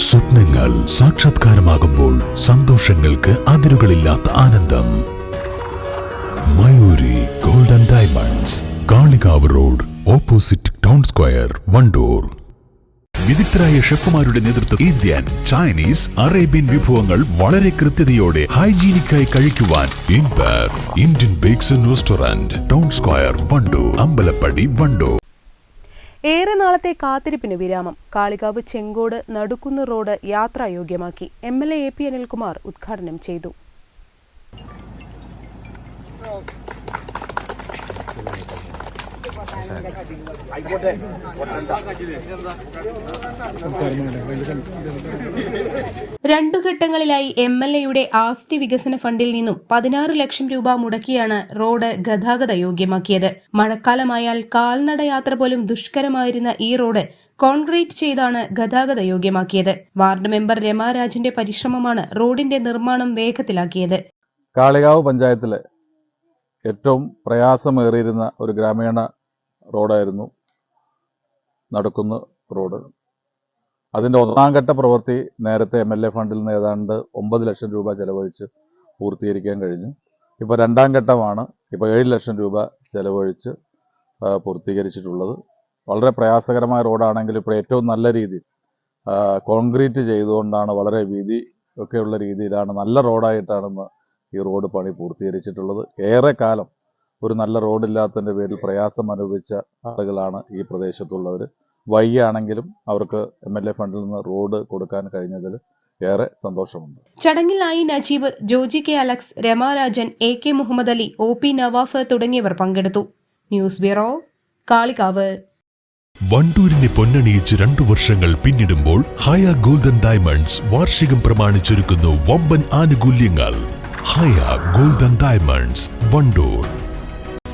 സ്വപ്നങ്ങൾ സാക്ഷാത്കാരമാകുമ്പോൾ സന്തോഷങ്ങൾക്ക് അതിരുകളില്ലാത്ത ആനന്ദം. Mayuri golden diamonds Kalikavu road opposite town square Vandoor. വിദഗ്ധരായ ഷെഫുമാരുടെ നേതൃത്വം ഇന്ത്യൻ ചൈനീസ് അറേബ്യൻ വിഭവങ്ങൾ വളരെ കൃത്യതയോടെ ഹൈജീനിക്കായി കഴിക്കുവാൻ ഇൻപർ Indian bakes and restaurant town square Vandoor Ambalappadi Vandoor. ഏറെ നാളത്തെ കാത്തിരിപ്പിന് വിരാമം. Kalikavu Chengode Nadukkunnu road യാത്രായോഗ്യമാക്കി. M L A A P Anilkumar ഉദ്ഘാടനം ചെയ്തു. രണ്ടു ഘട്ടങ്ങളിലായി എം എൽ എയുടെ ആസ്തി വികസന ഫണ്ടിൽ നിന്നും പതിനാറ് ലക്ഷം രൂപ മുടക്കിയാണ് റോഡ് ഗതാഗത യോഗ്യമാക്കിയത്. മഴക്കാലമായാൽ കാൽനട യാത്ര പോലും ദുഷ്കരമായിരുന്ന ഈ റോഡ് കോൺക്രീറ്റ് ചെയ്താണ് ഗതാഗത യോഗ്യമാക്കിയത്. വാർഡ് മെമ്പർ രമാരാജിന്റെ പരിശ്രമമാണ് റോഡിന്റെ നിർമ്മാണം വേഗത്തിലാക്കിയത്. കാളികാവ് പഞ്ചായത്തിലെ ഏറ്റവും പ്രയാസമേറിയിരുന്ന ഒരു ഗ്രാമീണ റോഡായിരുന്നു. നടക്കുന്ന റോഡ്. അതിന്റെ ഒന്നാം ഘട്ട പ്രവൃത്തി നേരത്തെ എം എൽ എ ഫണ്ടിൽ നിന്ന് ഏതാണ്ട് ഒമ്പത് ലക്ഷം രൂപ ചെലവഴിച്ച് പൂർത്തീകരിക്കാൻ കഴിഞ്ഞു. ഇപ്പോൾ രണ്ടാം ഘട്ടമാണ്. ഇപ്പോൾ ഏഴ് ലക്ഷം രൂപ ചെലവഴിച്ച് പൂർത്തീകരിച്ചിട്ടുള്ളത്. വളരെ പ്രയാസകരമായ റോഡാണെങ്കിൽ ഇപ്പോൾ ഏറ്റവും നല്ല രീതിയിൽ കോൺക്രീറ്റ് ചെയ്തുകൊണ്ടാണ് വളരെ വീതി ഒക്കെയുള്ള രീതിയിലാണ് നല്ല റോഡായിട്ടാണെന്ന് ഈ റോഡ് പണി പൂർത്തീകരിച്ചിട്ടുള്ളത്. ഏറെ കാലം ഒരു നല്ല റോഡില്ലാത്തതിന്റെ പേരിൽ പ്രയാസം അനുഭവിച്ച ആളുകളാണ് ഈ പ്രദേശത്തുള്ളവർ വൈകിയാണെങ്കിലും അവർക്ക് എം എൽ എ ഫണ്ടിൽ നിന്ന് റോഡ് കൊടുക്കാൻ കഴിഞ്ഞതിൽ ഏറെ സന്തോഷമുണ്ട്. ചടങ്ങിൽ ആയി Najeeb Joji K Alex Ramarajan A K Muhammad Ali O P Nawaf തുടങ്ങിയവർ പങ്കെടുത്തു. News bureau Kalikavu. വണ്ടൂരിനെ പൊന്നണിയിച്ച് രണ്ടു വർഷങ്ങൾ പിന്നിടുമ്പോൾ ഹയ ഗോൾഡൻ ഡയമണ്ട്സ് വാർഷികം പ്രമാണിച്ചൊരുക്കുന്നു വമ്പൻ ആനുകൂല്യങ്ങൾ. Haya golden diamonds Wandoor.